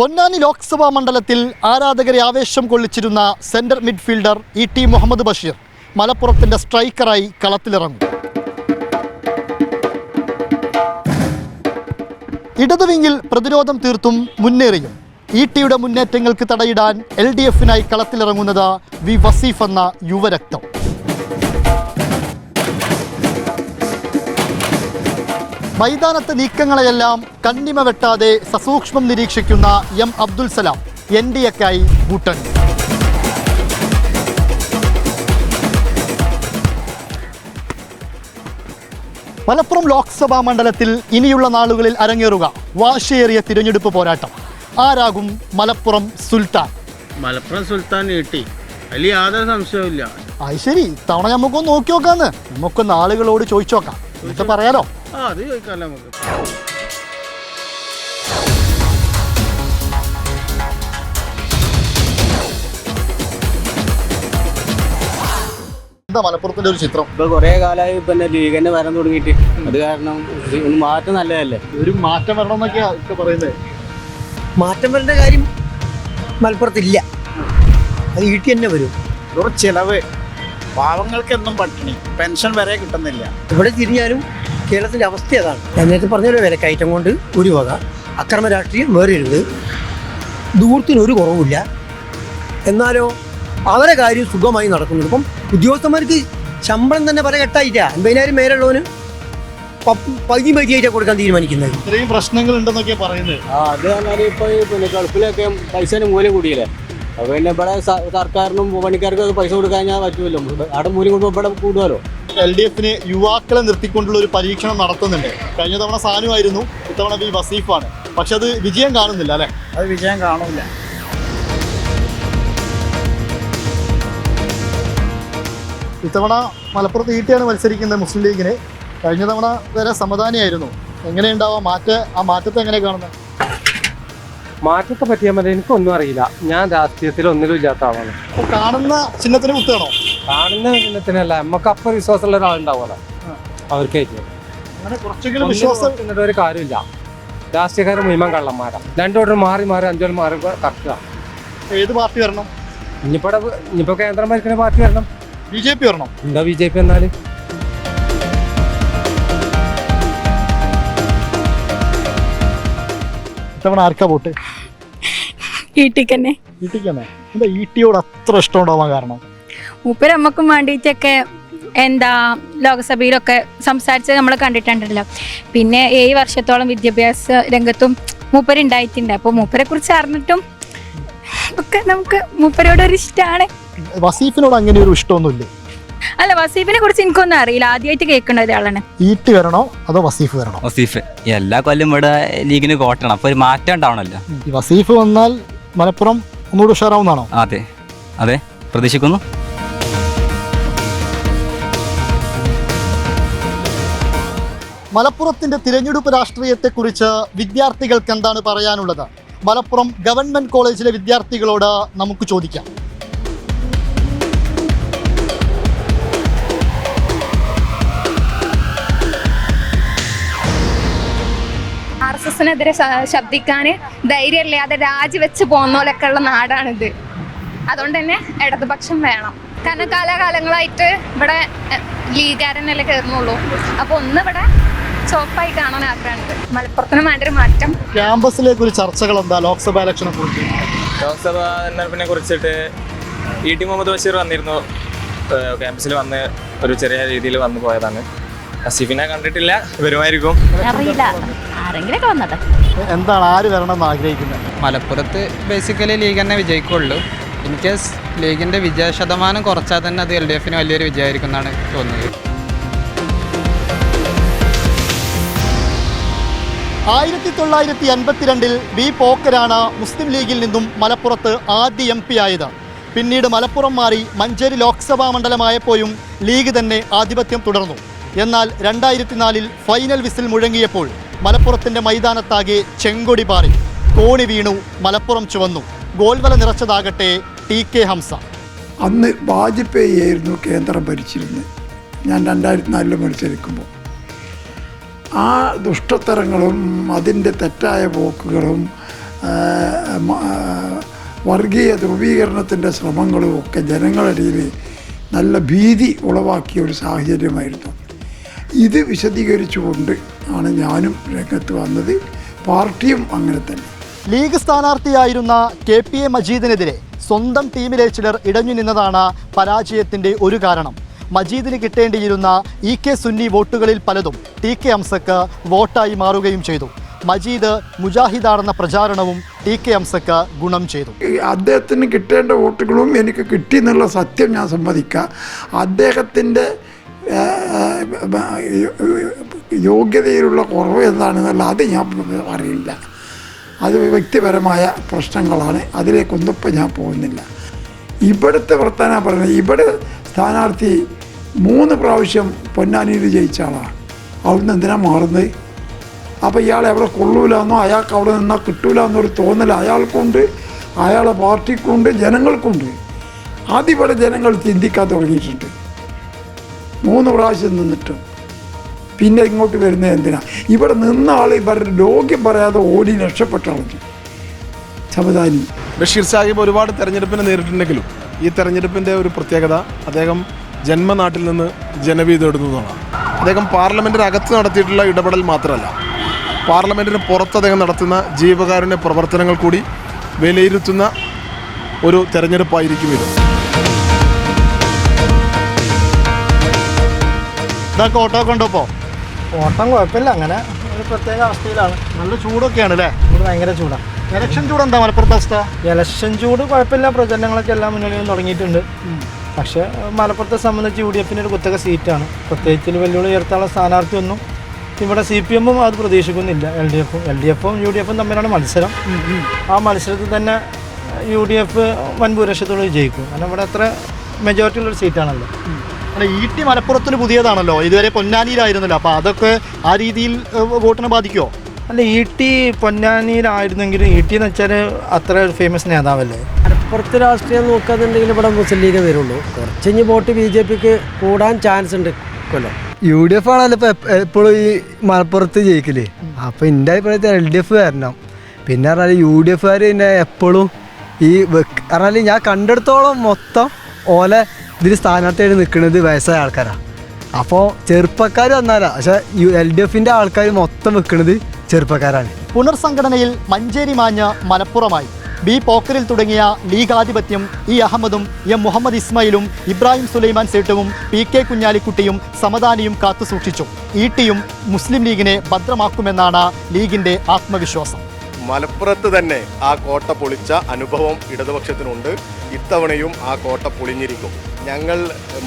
പൊന്നാനി ലോക്സഭാ മണ്ഡലത്തിൽ ആരാധകരെ ആവേശം കൊള്ളിച്ചിരുന്ന centre midfielder E T Muhammad Basheer മലപ്പുറത്തിന്റെ സ്ട്രൈക്കറായി കളത്തിലിറങ്ങും. ഇടതുവിങ്ങിൽ പ്രതിരോധം തീർത്തും മുന്നേറിയും. ഇ ടിയുടെ മുന്നേറ്റങ്ങൾക്ക് തടയിടാൻ എൽ ഡി എഫിനായി കളത്തിലിറങ്ങുന്നത് വി വസീഫ് എന്ന യുവരക്തം മൈതാനത്തെ നീക്കങ്ങളെയെല്ലാം കണ്ണിമ വെട്ടാതെ സസൂക്ഷ്മം നിരീക്ഷിക്കുന്ന M Abdul Salam N D എക്കായി ഭൂട്ടൻ. മലപ്പുറം ലോക്സഭാ മണ്ഡലത്തിൽ ഇനിയുള്ള നാളുകളിൽ അരങ്ങേറുക. വാശിയേറിയ തിരഞ്ഞെടുപ്പ് പോരാട്ടം. ആരാകും മലപ്പുറം സുൽത്താൻ? മലപ്പുറം സുൽത്താൻ നീട്ടി. അതിൽ യാതൊരു സംശയവുമില്ല. അത് ശരി തവണ നമുക്കൊന്ന് നോക്കി നോക്കാന്ന്. നമുക്കൊന്ന് ആളുകളോട് ചോദിച്ചു നോക്കാം എന്നിട്ട് പറയാലോ? ആ അത് ചോദിക്കാമല്ലോ നമുക്ക്. എന്താ മലപ്പുറത്തിന്റെ ഒരു ചിത്രം? ഇപ്പൊ കുറെ കാലമായി പിന്നെ ലീഗ് തന്നെ വരാൻ തുടങ്ങിയിട്ട്. അത് കാരണം ഒരു മാറ്റം നല്ലതല്ലേ? ഒരു മാറ്റം വരണം എന്നൊക്കെയാ ഇപ്പൊ പറയുന്നത് മാറ്റം വരേണ്ട കാര്യം മലപ്പുറത്തില്ല. അത് ഈട്ടി തന്നെ വരും. ചിലവ്. പാവങ്ങൾക്കെന്നും പട്ടിണി. പെൻഷൻ വരെ കിട്ടുന്നില്ല. ഇവിടെ തിരിഞ്ഞാലും കേരളത്തിന്റെ അവസ്ഥ അതാണ്. ഞാൻ നേരത്തെ പറഞ്ഞൊരു വിലക്കയറ്റം കൊണ്ട് ഒരു വക അക്രമ രാഷ്ട്രീയം വേറെ ഇരുത് ദൂരത്തിന് ഒരു കുറവുമില്ല. എന്നാലോ അവരെ കാര്യം സുഖമായി നടക്കുന്നു ഇപ്പം ഉദ്യോഗസ്ഥന്മാർക്ക് ശമ്പളം തന്നെ പല കെട്ടായിട്ടാ. അൻപതിനായിരം മേലുള്ളവന് പകുതി പകുതിയായിട്ടാണ് കൊടുക്കാൻ തീരുമാനിക്കുന്നത്. ഇത്രയും പ്രശ്നങ്ങൾ ഉണ്ടെന്നൊക്കെ പറയുന്നത്. ആ അത് പറഞ്ഞാൽ ഇപ്പൊ ഈ പിന്നെ ഗൾഫിലൊക്കെ പൈസ മൂല്യം കൂടിയില്ലേ? അപ്പൊ പിന്നെ ഇവിടെ സർക്കാരിനും പണിക്കാർക്കും അത് പൈസ കൊടുക്കാൻ ഞാൻ പറ്റുമല്ലോ അവിടെ മൂല്യം കൂടുമ്പോൾ ഇവിടെ കൂടുമല്ലോ എൽ ഡി എഫിന് യുവാക്കളെ നിർത്തിക്കൊണ്ടുള്ള ഒരു പരീക്ഷണം നടത്തുന്നുണ്ട്. കഴിഞ്ഞ തവണ സാനുവായിരുന്നു ഇത്തവണ ബി വസീഫാണ്. പക്ഷെ അത് വിജയം കാണുന്നില്ല അല്ലെ? അത് വിജയം കാണുന്നില്ല ഇത്തവണ മലപ്പുറത്ത് ഈട്ടിയാണ് മത്സരിക്കുന്നത് മുസ്ലിം ലീഗിന്. കഴിഞ്ഞ തവണ വരെ സമാധാനിയായിരുന്നു. എങ്ങനെയുണ്ടാവാം? മാറ്റ ആ മാറ്റത്തെ എങ്ങനെ കാണുന്നത്? മാറ്റത്തെ പറ്റിയാൽ മതി എനിക്കൊന്നും അറിയില്ല. ഞാൻ രാഷ്ട്രീയത്തിൽ ഒന്നിലും ഇല്ലാത്ത ആളാണ്. കാണുന്ന ചിഹ്നത്തിന് കുത്താണോ കാണുന്ന ചിഹ്നത്തിനല്ല നമുക്ക് അപ്പൊ വിശ്വാസമുള്ള ഒരാളുണ്ടാവുമല്ലോ. കുറച്ചെങ്കിലും വിശ്വാസം എന്നിട്ട് ഒരു കാര്യമില്ല. രാഷ്ട്രീയക്കാർ മുഴുവൻ കള്ളന്മാരാ. രണ്ടോട്ടർ മാറി മാറി അഞ്ചോട്ട് മാറി കറക്റ്റ് ഏത് പാർട്ടി വരണം? ഇനിയിപ്പോ ഇനിയിപ്പോ കേന്ദ്രം ഭരിക്കുന്ന പാർട്ടി വരണം. ബി ജെ പി വരണം? എന്താ ബി ജെ പി എന്നാൽ ഇത്തവണ ആർക്കാ വോട്ട്? വീട്ടിൽ തന്നെ ഈട്ടിക്ക് എന്താ ഈട്ടിയോട് അത്ര ഇഷ്ടം ഉണ്ടാവാൻ കാരണം? മൂപ്പര് നമുക്കും വേണ്ടിയിട്ടൊക്കെ എന്താ ലോകസഭയിലൊക്കെ സംസാരിച്ചത് നമ്മൾ കണ്ടിട്ടുണ്ടല്ലോ. പിന്നെ ഏഴ് വർഷത്തോളം വിദ്യാഭ്യാസ രംഗത്തും മൂപ്പര് ഉണ്ടായിട്ടുണ്ട് അപ്പോൾ മൂപ്പരെ കുറിച്ച് അറിഞ്ഞിട്ടും ഒക്കെ നമുക്ക് മൂപ്പരോട് ഒരു ഇഷ്ടമാണ് വസീഫിനോട് അങ്ങനെ ഒരു ഇഷ്ടമൊന്നുമില്ല? അല്ല വസീഫിനെ കുറിച്ച് എനിക്കൊന്നും അറിയില്ല. ആദ്യമായിട്ട് കേൾക്കുന്ന ഒരാളാണ്. ഈട്ടി വരണോ അതോ വസീഫ് വരണോ? വസീഫ്. എല്ലാ കൊല്ലം ഇവിടെ ലീഗിന് കോട്ടണം. അപ്പൊ ഒരു മാറ്റം ഉണ്ടാവണല്ലോ വസീഫ് വന്നാൽ മലപ്പുറം ഒന്നുകൂടി ഉഷാറാവുന്നതാണോ? അതെ. അതെ. പ്രതീക്ഷിക്കുന്നു. മലപ്പുറത്തിന്റെ തിരഞ്ഞെടുപ്പ് രാഷ്ട്രീയത്തെക്കുറിച്ച് വിദ്യാർത്ഥികൾക്ക് എന്താണ് പറയാനുള്ളത്? മലപ്പുറം ഗവൺമെന്റ് കോളേജിലെ വിദ്യാർത്ഥികളോട് നമുക്ക് ചോദിക്കാം. എസിനെതിരെ ശബ്ദിക്കാൻ ധൈര്യമില്ലാതെ രാജിവെച്ച് പോകുന്നോലൊക്കെ ഉള്ള നാടാണിത്. അതുകൊണ്ട് തന്നെ ഇടതുപക്ഷം വേണം. കാരണം കാലാകാലങ്ങളായിട്ട് ഇവിടെ ലീഗാരനല്ലേ കയറുന്നുള്ളൂ. അപ്പോൾ ഒന്ന് ഇവിടെ ചോപ്പായി കാണാൻ ആഗ്രഹമുണ്ട്. മലപ്പുറത്തിന് വേണ്ടൊരു മാറ്റം. ക്യാമ്പസിലേക്ക് ഒരു ചർച്ചകൾ എന്താ? ലോക്സഭ ഇലക്ഷനെ കുറിച്ച്. ലോക്സഭാ തെരഞ്ഞെടുപ്പിനെ കുറിച്ചിട്ട് ഇ ടി മുഹമ്മദ് ബഷീർ വന്നിരുന്നു. ക്യാമ്പസിൽ വന്ന് ഒരു ചെറിയ രീതിയിൽ വന്നു പോയതാണ്. അസീഫിനെ കണ്ടിട്ടില്ല വരുമായിരിക്കും അറിയില്ല. ആരെങ്കിലൊക്കെ വന്നട്ടെ. എന്താണ് ആര് വരണം എന്ന് ആഗ്രഹിക്കുന്നത്? മലപ്പുറത്ത് ബേസിക്കലി ലീഗ് തന്നെ വിജയിക്കുള്ളൂ. ഇൻ ലീഗിന്റെ ലീഗിന്റെ വിജയ ശതമാനം കുറച്ചാൽ തന്നെ അത് എൽ ഡി എഫിന് വലിയൊരു വിജയമായിരിക്കും എന്നാണ് തോന്നുന്നത്. ആയിരത്തി തൊള്ളായിരത്തി അൻപത്തിരണ്ടിൽ വി പോക്കരാണ് മുസ്ലിം ലീഗിൽ നിന്നും മലപ്പുറത്ത് ആദ്യ എം പി ആയത്. പിന്നീട് മലപ്പുറം മാറി മഞ്ചേരി ലോക്സഭാ മണ്ഡലമായപ്പോഴും ലീഗ് തന്നെ ആധിപത്യം തുടർന്നു. എന്നാൽ രണ്ടായിരത്തി നാലിൽ ഫൈനൽ വിസിൽ മുഴങ്ങിയപ്പോൾ മലപ്പുറത്തിന്റെ മൈതാനത്താകെ ചെങ്കൊടി പാറി. കോണി വീണു മലപ്പുറം ചുവന്നു. ഗോൾവല നിറച്ചതാകട്ടെ ടി കെ ഹംസ. അന്ന് വാജ്പേയി ആയിരുന്നു കേന്ദ്രം ഭരിച്ചിരുന്നത്. ഞാൻ രണ്ടായിരത്തി നാലിൽ മത്സരിക്കുമ്പോൾ. ആ ദുഷ്ടത്തരങ്ങളും അതിന്റെ തെറ്റായ പോക്കുകളും വർഗീയ ധ്രുവീകരണത്തിന്റെ ശ്രമങ്ങളും ഒക്കെ ജനങ്ങളിടയിൽ നല്ല ഭീതി ഉളവാക്കിയ ഒരു സാഹചര്യമായിരുന്നു. ഇത് വിശദീകരിച്ചുകൊണ്ട് ആണ് ഞാനും രംഗത്ത് വന്നത്. പാർട്ടിയും അങ്ങനെ തന്നെ. ലീഗ് സ്ഥാനാർത്ഥിയായിരുന്ന കെ പി എ മജീദിനെതിരെ സ്വന്തം ടീമിലെ ചിലർ ഇടഞ്ഞു നിന്നതാണ് പരാജയത്തിന്റെ ഒരു കാരണം. മജീദിന് കിട്ടേണ്ടിയിരുന്ന ഇ കെ സുന്നി വോട്ടുകളിൽ പലതും ടി കെ അംസക്ക് വോട്ടായി മാറുകയും ചെയ്തു. മജീദ് മുജാഹിദാണെന്ന പ്രചാരണവും ടി കെ അംസക്ക് ഗുണം ചെയ്തു. അദ്ദേഹത്തിന് കിട്ടേണ്ട വോട്ടുകളും എനിക്ക് കിട്ടി എന്നുള്ള സത്യം ഞാൻ സമ്മതിക്കാം. അദ്ദേഹത്തിന്റെ യോഗ്യതയിലുള്ള കുറവ് എന്താണെന്നല്ല അത് ഞാൻ അറിയില്ല. അത് വ്യക്തിപരമായ പ്രശ്നങ്ങളാണ്. അതിലേക്കൊന്നും ഇപ്പം ഞാൻ പോകുന്നില്ല. ഇവിടുത്തെ വർത്തമാനം പറയുന്നത് ഇവിടെ സ്ഥാനാർത്ഥി മൂന്ന് പ്രാവശ്യം പൊന്നാനിയിൽ ജയിച്ച ആളാണ് അവിടുന്ന് എന്തിനാണ് മാറുന്നത്? അപ്പോൾ ഇയാൾ എവിടെ കൊള്ളൂലെന്നോ അയാൾക്ക് അവിടെ നിന്നാൽ കിട്ടൂല എന്നൊരു തോന്നൽ അയാൾക്കുണ്ട് അയാളെ പാർട്ടിക്കുണ്ട് ജനങ്ങൾക്കുണ്ട്. അതിവിടെ ജനങ്ങൾ ചിന്തിക്കാൻ തുടങ്ങിയിട്ടുണ്ട്. മൂന്ന് പ്രാവശ്യം നിന്നിട്ടും. പിന്നെ ഇങ്ങോട്ട് വരുന്നത് എന്തിനാ? ഇവിടെ നിന്ന ആൾ ഇവരുടെ രോഗ്യം പറയാതെ ഓടി രക്ഷപ്പെട്ട ആളാണ് സമദാനി ബഷീർ സാഹിബ് ഒരുപാട് തെരഞ്ഞെടുപ്പിനെ നേരിട്ടുണ്ടെങ്കിലും ഈ തെരഞ്ഞെടുപ്പിന്റെ ഒരു പ്രത്യേകത അദ്ദേഹം ജന്മനാട്ടിൽ നിന്ന് ജനവീ തേടുന്നതാണ് അദ്ദേഹം പാർലമെന്റിനകത്ത് നടത്തിയിട്ടുള്ള ഇടപെടൽ മാത്രമല്ല പാർലമെന്റിന് പുറത്ത് അദ്ദേഹം നടത്തുന്ന ജീവകാരുണ്യ പ്രവർത്തനങ്ങൾ കൂടി വിലയിരുത്തുന്ന ഒരു തെരഞ്ഞെടുപ്പായിരിക്കും ഇത്. ഇതൊക്കെ ഓട്ടോ ഉണ്ടോ ഓട്ടം കുഴപ്പമില്ല അങ്ങനെ ഒരു പ്രത്യേക അവസ്ഥയിലാണ്. നല്ല ചൂടൊക്കെയാണ് അല്ലേ? ഇവിടെ ഭയങ്കര ചൂടാണ് ഇലക്ഷൻ ചൂട് എന്താ മലപ്പുറത്തെ അവസ്ഥ? ഇലക്ഷൻ ചൂട് കുഴപ്പമില്ല പ്രചരണങ്ങളൊക്കെ എല്ലാ മുന്നണിയിലും തുടങ്ങിയിട്ടുണ്ട്. പക്ഷേ മലപ്പുറത്തെ സംബന്ധിച്ച് യു ഡി എഫിന്റെ ഒരു കുത്തക സീറ്റാണ്. പ്രത്യേകിച്ച് വെല്ലുവിളി ഉയർത്താനുള്ള സ്ഥാനാർത്ഥിയൊന്നും ഇവിടെ സി പി എമ്മും അത് പ്രതീക്ഷിക്കുന്നില്ല. എൽ ഡി എഫും എൽ ഡി എഫും യു ഡി എഫും തമ്മിലാണ് മത്സരം. ആ മത്സരത്തിൽ തന്നെ യു ഡി എഫ് വൻ ഭൂരിപക്ഷത്തോട് വിജയിക്കും. കാരണം ഇവിടെ അത്ര മെജോറിറ്റി ഉള്ളൊരു സീറ്റാണല്ലോ. അല്ല ഇ ടി മലപ്പുറത്തിന് പുതിയതാണല്ലോ. ഇതുവരെ പൊന്നാനിയിലായിരുന്നല്ലോ. അപ്പോൾ അതൊക്കെ ആ രീതിയിൽ വോട്ടിനെ ബാധിക്കുമോ അല്ല ഇ ടി പൊന്നാനിയിലായിരുന്നെങ്കിലും ഇ ടി എന്ന് വെച്ചാൽ അത്ര ഫേമസ് നേതാവല്ലേ? മലപ്പുറത്ത് രാഷ്ട്രീയം നോക്കാന്നുണ്ടെങ്കിൽ ഇവിടെ മുസ്ലിം ലീഗ് വരുള്ളൂ. കുറച്ച് കഴിഞ്ഞ് വോട്ട് ബി ജെ പിക്ക് കൂടാൻ ചാൻസ് ഉണ്ട് കൊല്ലം. യു ഡി എഫ് ആണല്ലോ ഇപ്പോൾ എപ്പോഴും ഈ മലപ്പുറത്ത് ജയിക്കൽ. അപ്പോൾ എന്റെ അഭിപ്രായത്തിൽ എൽ ഡി എഫ് വരണം. പിന്നെ പറഞ്ഞാൽ യു ഡി എഫുകാർ പിന്നെ എപ്പോഴും ഈ വെക്ക് പറഞ്ഞാൽ ഞാൻ കണ്ടെടുത്തോളം മൊത്തം ഓലെ ഇതിൽ സ്ഥാനാർത്ഥിയായിട്ട് നിൽക്കുന്നത് വയസ്സായ ആൾക്കാരാണ് അപ്പോൾ ചെറുപ്പക്കാർ വന്നാലാ. പക്ഷേ യു എൽ ഡി എഫിന്റെ ആൾക്കാർ മൊത്തം വെക്കുന്നത് ചെറുപ്പക്കാരാണ്. പുനർസംഘടനയിൽ മഞ്ചേരി മാഞ്ഞ് മലപ്പുറമായി. ബി പോക്കറിൽ തുടങ്ങിയ ലീഗാധിപത്യം ഇ അഹമ്മദും എം മുഹമ്മദ് ഇസ്മയിലും ഇബ്രാഹിം സുലൈമാൻ സേട്ടുവും പി കെ കുഞ്ഞാലിക്കുട്ടിയും സമദാനിയും കാത്തുസൂക്ഷിച്ചു ഇ ടിയും മുസ്ലിം ലീഗിനെ ഭദ്രമാക്കുമെന്നാണ് ലീഗിന്റെ ആത്മവിശ്വാസം. മലപ്പുറത്ത് തന്നെ ആ കോട്ട പൊളിച്ച അനുഭവം ഇടതുപക്ഷത്തിനുണ്ട്. ഇത്തവണയും ആ കോട്ട പൊളിഞ്ഞിരിക്കും. ഞങ്ങൾ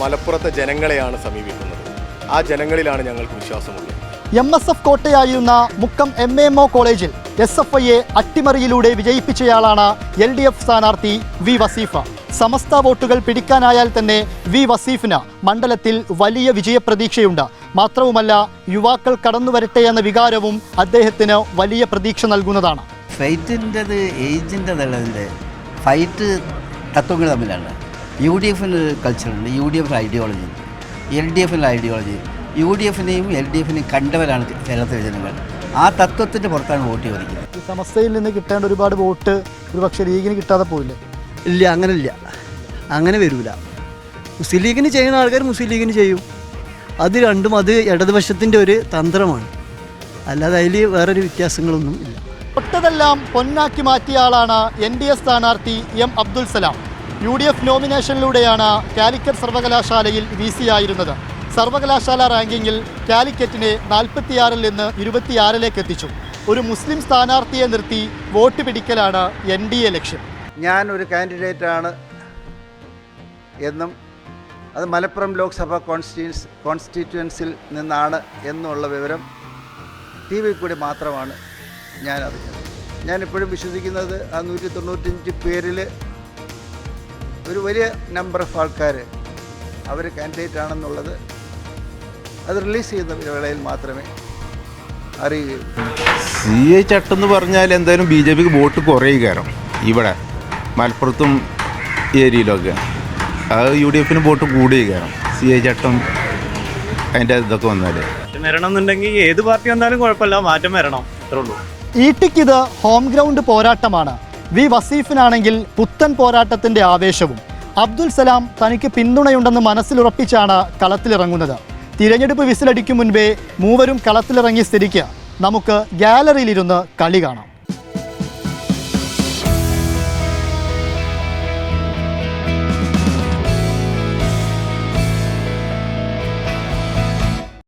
മലപ്പുറത്തെ ജനങ്ങളെയാണ് സമീപിക്കുന്നത്. ആ ജനങ്ങളിലാണ് ഞങ്ങൾക്ക് വിശ്വാസമുള്ളത്. എം എസ് എഫ് കോട്ടയായിരുന്ന മുക്കം എം എം ഒ കോളേജിൽ എസ് എഫ് ഐയെ അട്ടിമറിയിലൂടെ വിജയിപ്പിച്ചയാളാണ് എൽ ഡി എഫ് സ്ഥാനാർത്ഥി വി വസീഫ. സമസ്ത വോട്ടുകൾ പിടിക്കാനായാൽ തന്നെ വി വസീഫിന് മണ്ഡലത്തിൽ വലിയ വിജയപ്രതീക്ഷയുണ്ട്. മാത്രവുമല്ല യുവാക്കൾ കടന്നു വരട്ടെ എന്ന വികാരവും അദ്ദേഹത്തിന് വലിയ പ്രതീക്ഷ നൽകുന്നതാണ്. ഫൈറ്റിന്റെത് ഏജിന്റെതല്ല ഫൈറ്റ് തത്വങ്ങൾ തമ്മിലാണ്. യു ഡി എഫിന് കൾച്ചറുണ്ട് യു ഡി എഫിന്റെ ഐഡിയോളജി എൽ ഡി എഫിന്റെ ഐഡിയോളജി യു ഡി എഫിനെയും എൽ ഡി എഫിനെയും കണ്ടവരാണ് കേരളത്തിലെ ജനങ്ങൾ. ആ തത്വത്തിന്റെ പുറത്താണ് വോട്ട് ചോദിക്കുന്നത്. ഈ സമസ്തയിൽ നിന്ന് കിട്ടേണ്ട ഒരുപാട് വോട്ട് ഒരു പക്ഷേ ലീഗിന് കിട്ടാതെ പോയില്ലേ? ഇല്ല അങ്ങനെ ഇല്ല അങ്ങനെ വരില്ല മുസ്ലിം ലീഗിന് ചെയ്യുന്ന ആൾക്കാർ മുസ്ലിം ലീഗിന് ചെയ്യും. അത് രണ്ടും അത് ഇടതുപക്ഷത്തിന്റെ ഒരു തന്ത്രമാണ്. അല്ലാതെ അതിൽ വേറൊരു വ്യത്യാസങ്ങളൊന്നും ഇല്ല. ഒട്ടതെല്ലാം പൊന്നാക്കി മാറ്റിയ ആളാണ് എൻ ഡി എ സ്ഥാനാർത്ഥി M Abdul Salam. U D F നോമിനേഷനിലൂടെയാണ് Calicut സർവകലാശാലയിൽ വി സി ആയിരുന്നത്. സർവകലാശാല റാങ്കിങ്ങിൽ കാലിക്കറ്റിനെ നാൽപ്പത്തിയാറിൽ നിന്ന് ഇരുപത്തിയാറിലേക്ക് എത്തിച്ചു. ഒരു മുസ്ലിം സ്ഥാനാർത്ഥിയെ നിർത്തി വോട്ട് പിടിക്കലാണ് എൻ ഡി എ ലക്ഷ്യം. ഞാൻ ഒരു കാൻഡിഡേറ്റാണ് എന്നും അത് മലപ്പുറം ലോക്സഭ കോൺസ്റ്റിറ്റ്യൻസ് കോൺസ്റ്റിറ്റ്യുവൻസിൽ നിന്നാണ് എന്നുള്ള വിവരം ടി വി കൂടി മാത്രമാണ് ഞാൻ അറിഞ്ഞത് ഞാനിപ്പോഴും വിശ്വസിക്കുന്നത് ആ നൂറ്റി തൊണ്ണൂറ്റഞ്ച് പേരിൽ ഒരു വലിയ നമ്പർ ഓഫ് ആൾക്കാർ അവർ കാൻഡിഡേറ്റ് ആണെന്നുള്ളത് അത് റിലീസ് ചെയ്യുന്ന വേളയിൽ മാത്രമേ അറിയുകയുള്ളൂ. സി എ ചട്ടെന്ന് പറഞ്ഞാൽ എന്തായാലും ബി ജെ പിക്ക് വോട്ട് കുറയുകയാണ് ഇവിടെ മലപ്പുറത്തും ഏരിയയിലൊക്കെ. അത് യു ഡി എഫിന് വോട്ട് കൂടുകയാണ് സി എ ചട്ടം അതിന്റെ ഇതൊക്കെ വന്നാൽ വരണം എന്നുണ്ടെങ്കിൽ ഏത് പാർട്ടി വന്നാലും കുഴപ്പമില്ല മാറ്റം വരണം. അത്രേ ഉള്ളൂ. ഈട്ടിക്കിത് ഹോം ഗ്രൗണ്ട് പോരാട്ടമാണ്. വി വസീഫിനാണെങ്കിൽ പുത്തൻ പോരാട്ടത്തിന്റെ ആവേശവും. അബ്ദുൽ സലാം തനിക്ക് പിന്തുണയുണ്ടെന്ന് മനസ്സിലുറപ്പിച്ചാണ് കളത്തിലിറങ്ങുന്നത്. തിരഞ്ഞെടുപ്പ് വിസിലടിക്കും മുൻപേ മൂവരും കളത്തിലിറങ്ങിയ സ്ഥിതിക്ക് നമുക്ക് ഗാലറിയിലിരുന്ന് കളി കാണാം.